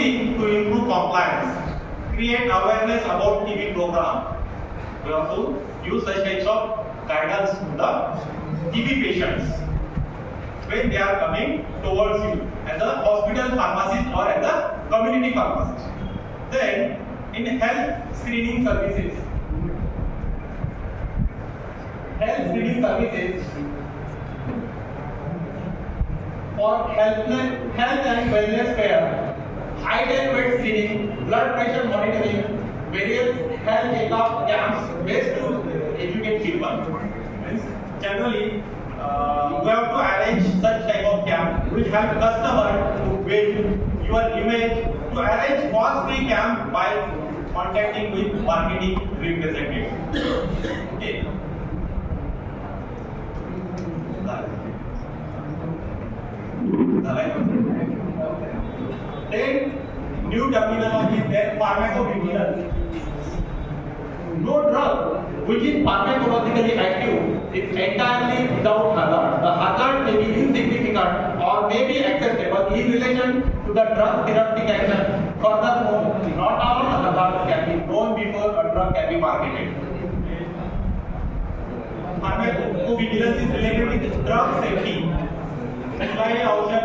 Firstly, to improve compliance, create awareness about tv program. We have to use such types of guidance to the TB patients when they are coming towards you as a hospital pharmacist or as a community pharmacist. Then, in health screening services, health screening services for health, health and wellness care, height and weight screening, blood pressure monitoring, various health checkup camps based to educate people. Generally, uh, we have to arrange such type of camp which help customer to build your image, to arrange cost-free camp by contacting with marketing representative. Okay. Then new terminology is there, pharmacovigilance. No drug which is pharmacologically active is entirely without hazard. The hazard may be insignificant or may be acceptable in relation to the drug therapeutic action. Furthermore, not all hazards can be known before a drug can be marketed. Pharmacovigilance is related with drug safety. कुठलाही औषध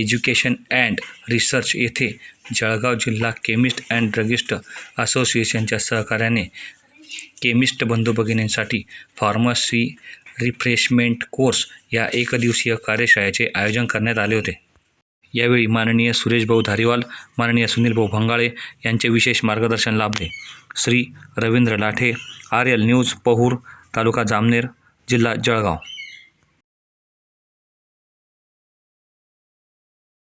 education and research येथे जळगाव जिल्हा chemist and druggist असोसिएशनच्या सहकार्याने chemist बंधू भगिनींसाठी pharmacy refreshment course या एकदिवसीय कार्यशाळेचे आयोजन करण्यात आले होते. यावेळी माननीय सुरेश भाऊ धारीवाल माननीय सुनील भाऊ भंगाळे यांचे विशेष मार्गदर्शन लाभले. Shri Ravindra Lathe R L news Pahur taluka Jamner जिल्हा जळगाव.